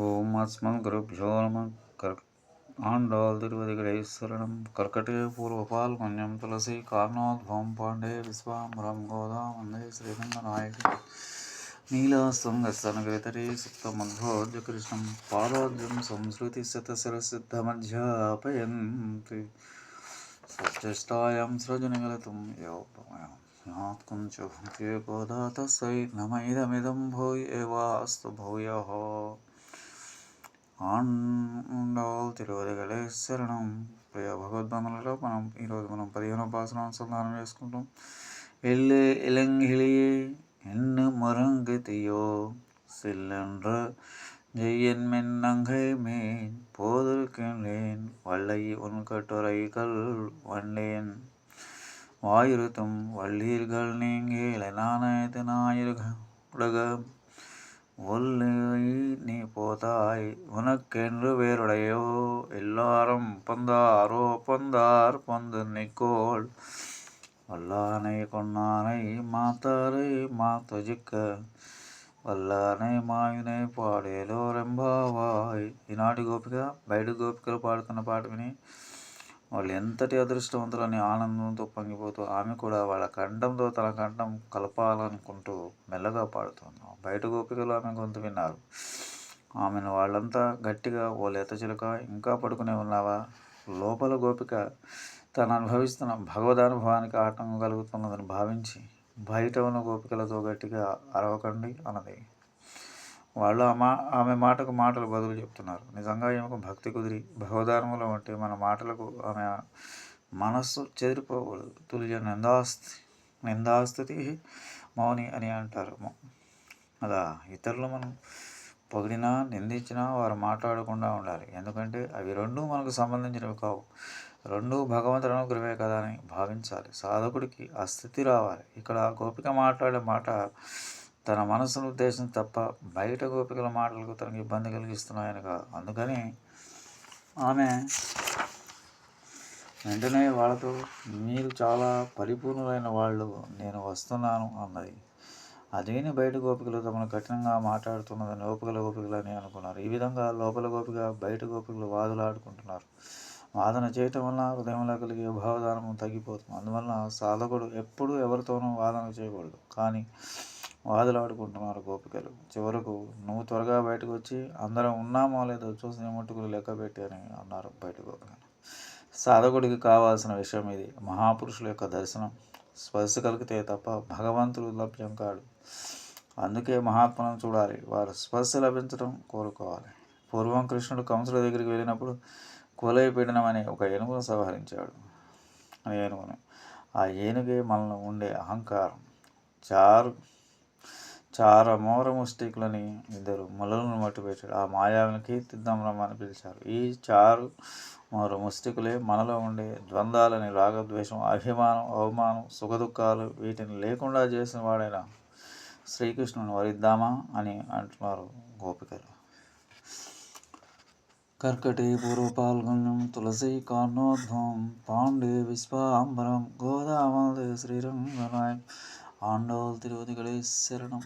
ஓம் அஸ்மத் குருப்யோ நம கர் ஆண்டாள் திருவதிகளே சரணம் கர்க்கட்டே பூர்வபால் மன்யம் துளசி கார்ணோத்பவம் பாண்டே விஸ்வாம்பரம் கோதா வந்தே ஸ்ரீரங்கநாயகி नीलासङ्गस्तनगतरे सुप्तमद्भोज्य कृष्णं पारोद्यं संस्कृतिशतशिरसिद्धमध्यापयन्ति सज्जेष्ठायां सृजनिगलितं योपमयात् कुञ्च भुङ्क्ते गोदा तस्यै नम इदमिदं भूय एवास्तु भूयः ఆండాల్ తిరువదిగలే శరణం ప్రియ భగవద్బంధులలో మనం ఈరోజు మనం పదిహేనో పాసన అనుసంధానం చేసుకుంటాం ఎల్లే ఇలంగిళియే ఎన్ను మరంగతియో சில்லென்ற ஜெய்யன் மென்னங்கை மேன் போதற்கின்றேன் வல்லை உன் கட்டுரைகள் வண்டேன் வாயுறுத்தும் வள்ளீர்கள் நீங்கேல நாணயத்து ஞாயிறு உலக ஒல்லி நீ போதாய் உனக்கென்று வேறுடையோ எல்லாரும் பந்தாரோ பந்தார் பந்து நிக்கோள் వల్లానే కొన్నానై మాతారై మా త్వజిక్క వల్లానే మాయునే పాడేలో రెంబావాయ్ ఈనాటి గోపిక బయట గోపికలు పాడుతున్న పాట విని వాళ్ళు ఎంతటి అదృష్టవంతులని ఆనందంతో పొంగిపోతూ ఆమె కూడా వాళ్ళ కంఠంతో తన కంఠం కలపాలనుకుంటూ మెల్లగా పాడుతుంది. బయట గోపికలు ఆమె గొంతు విన్నారు. ఆమెను వాళ్ళంతా గట్టిగా ఓ లేత చిలుక ఇంకా పడుకునే ఉన్నావా? లోపల గోపిక తను అనుభవిస్తున్న భగవదానుభవానికి ఆటంకం కలుగుతున్నదని భావించి బయట ఉన్న గోపికలతో గట్టిగా అరవకండి అన్నది. వాళ్ళు ఆ మా ఆమె మాటకు మాటలు బదులు చెప్తున్నారు. నిజంగా ఈమెకు భక్తి కుదిరి భగవదానములో ఉంటే మన మాటలకు ఆమె మనస్సు చెదిరిపోకూడదు. తుల్య నిందాస్తి నిందాస్థితి మౌని అని అంటారు. అలా ఇతరులు మనం పొగిడినా నిందించినా వారు మాట్లాడకుండా ఉండాలి. ఎందుకంటే అవి రెండూ మనకు సంబంధించినవి కావు. రెండూ భగవంతుడు అనుగ్రహమే కదా అని భావించాలి. సాధకుడికి ఆ స్థితి రావాలి. ఇక్కడ గోపిక మాట్లాడే మాట తన మనసును ఉద్దేశం తప్ప బయట గోపికల మాటలకు తనకు ఇబ్బంది కలిగిస్తున్నాయని కాదు అందుకని ఆమె వెంటనే వాళ్ళతో మీరు చాలా పరిపూర్ణులైన వాళ్ళు నేను వస్తున్నాను అన్నది. అదేని బయట గోపికలు తమను కఠినంగా మాట్లాడుతున్నదని లోపల అని అనుకున్నారు. ఈ విధంగా లోపల గోపిక బయట గోపికలు వాదులాడుకుంటున్నారు. వాదన చేయటం వల్ల హృదయంలో కలిగే భావధానం తగ్గిపోతుంది. అందువల్ల సాధకుడు ఎప్పుడూ ఎవరితోనూ వాదన చేయకూడదు. కానీ వాదులాడుకుంటున్నారు గోపికలు. చివరకు నువ్వు త్వరగా బయటకు వచ్చి అందరం ఉన్నామో లేదో చూసి ముట్టుకులు లెక్క పెట్టి అని అన్నారు బయట సాధకుడికి కావాల్సిన విషయం ఇది. మహాపురుషుల యొక్క దర్శనం స్పర్శ కలిగితే తప్ప భగవంతుడు లభ్యం కాడు. అందుకే మహాత్మను చూడాలి. వారు స్పర్శ లభించడం కోరుకోవాలి. పూర్వం కృష్ణుడు కంసుల దగ్గరికి వెళ్ళినప్పుడు కూలైపీడనం అనే ఒక ఏనుగును సంహరించాడు. ఆ ఏనుగును. ఆ ఏనుగే మనలో ఉండే అహంకారం. చారు చారమోర ముష్టికులని ఇద్దరు మొలలను మట్టుపెట్టాడు ఆ మాయావిని కీర్తిద్దాం రమ్మని పిలిచారు. ఈ చారు మరో ముష్టికులే మనలో ఉండే ద్వంద్వాలని రాగద్వేషం అభిమానం అవమానం సుఖదుఖాలు వీటిని లేకుండా చేసిన వాడైన శ్రీకృష్ణుని వరిద్దామా అని అంటున్నారు గోపికలు. కర్కటే పూర్వపాల్గొన్యం తులసి కార్ణోద్భవం పాండే విశ్వాంబరం గోదావరి శ్రీరంగనాయం ఆండోల్ తిరువదిగళే శరణం